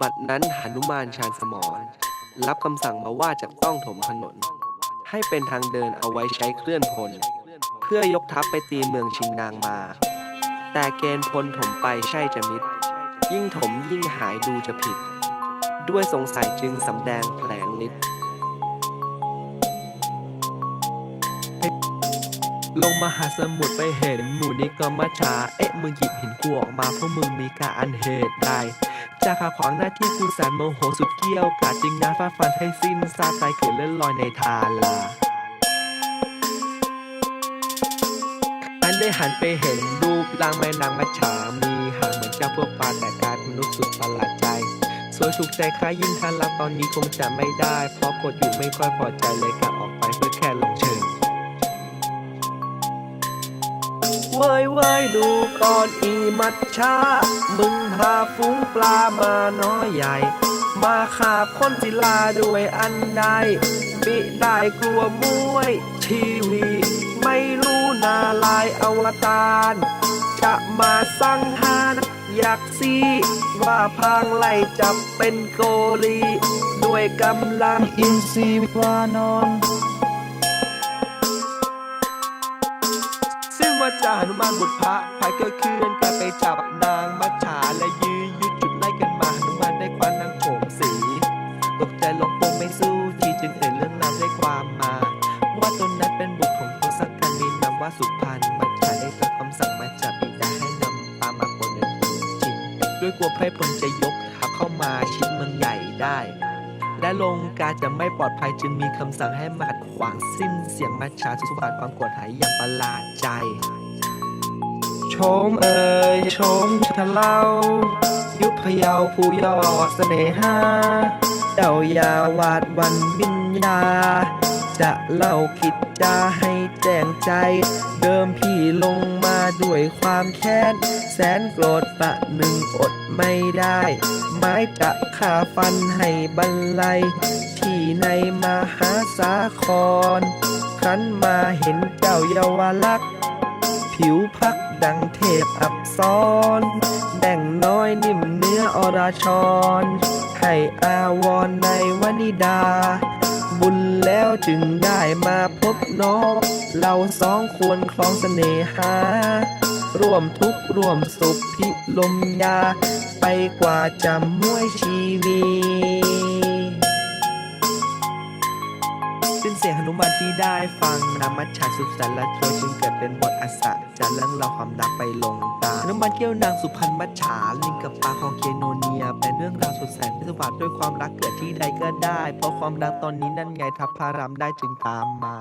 บัดนั้นหานุมานชาญสมรรับคำสั่งมาว่าจะต้องถมถนน ให้เป็นทางเดินเอาไว้ใช้เคลื่อนพล เพื่อยกทัพไปตีเมืองชิงนางมา แต่เกณฑ์พลถมไปใช่จะมิด ยิ่งถมยิ่งหายดูจะผิด ด้วยสงสัยจึงสำแดงแผลงฤทธิ์ลงมหาสมุทรไปเห็นหมู่นิกรมัชชา เอ๊ะมึงหยิบหินกูออกมาเพราะมึงมีการอันเหตุใด จะขัดขวางหน้าที่กูแสนโมโหสุดเกี้ยวกาดจริงนะฟาดฟันให้สิ้นซาตายเกิดเลื่อนลอยในทาลาอันได้หันไปเห็นรูปร่างแม่นางมัชชามีหางเหมือนเจ้าพวกปลาแต่กลายเป็นมนุษย์สุดประหลาดใจ สวยสุขใจคล้ายยิ่งทันรับตอนนี้คงจะไม่ได้ เพราะกดอยู่ไม่ค่อยพอใจเลยกลับออกไปเพื่อแค่ลง เว้ยเว้ยดูก่อนอีมัดชามึงพาฝูงปลามาน้อยใหญ่ มาขาบคนศิลาด้วยอันใดบิได้กลัวมวยชีวี ไม่รู้นาลายอวตารจะมาสั่งหารอยากซีว่าพางไล่จับเป็นโกลี ด้วยกำลังอินทรีย์วานอน จาหนุมานบุตรพระพายเกอเคลื่อนกลับไปจับนางมัจฉาและยื้อยุดจุดไล่กันมาหนุมานได้คว้านางโฉมสี ตกใจลงปงไม่สู้ทีจึงเอ่ยเรื่องราวได้ความมา ว่าตนนั้นเป็นบุตรของทศกัณฐ์มีนามว่าสุพรรณมัจฉาได้รับคำสั่งมาจากบิดาให้นำปลามาคนเดินจริงด้วยกลัวไพร่พลจะยกทัพเข้ามาชิดเมืองใหญ่ได้และลงการจะไม่ปลอดภัยจึงมีคำสั่งให้มาขัดขวางสิ้นเสียงมัจฉาสุภาพความกรธหายอย่างประหลาดใจ มเอ่ยโชมทะเล่า ยุคพยาผู้ยอดเสน่หาเจ้ายาวาดวันวิญญา จะเล่าคิดจาให้แจ้งใจ เดิมพี่ลงมาด้วยความแค้น แสนโกรธประหนึ่งอดไม่ได้ ไม้จะฆ่าฟันให้บรรลัย ที่ในมหาสาครครั้นมาเห็นเจ้าเยาวลักษ์ ผิวพักดังเทพอับซ้อนแบ่งน้อยนิ่มเนื้ออราชรให้อาวรณ์ในวนิดา บุญแล้วจึงได้มาพบน้อง เราสองควรคลองเสน่หา ร่วมทุกข์ร่วมสุขพิลมยา ไปกว่าจำมวยชีวี เสียงหนุมานที่ได้ฟังนำมัจฉาสุขสันต์และโทจึงเกิดเป็นบทอาสาจะเรื่องราวความรักไปลงตาหนุมานเกี่ยวนางสุพรรณมัจฉาลิงกับปลาของเคโนเนีย เป็นเรื่องราวสุดแสนพิศวาสด้วยความรักเกิดที่ใดก็ได้ เพราะความรักตอนนี้นั่นไงทัพพารามได้จึงตามมา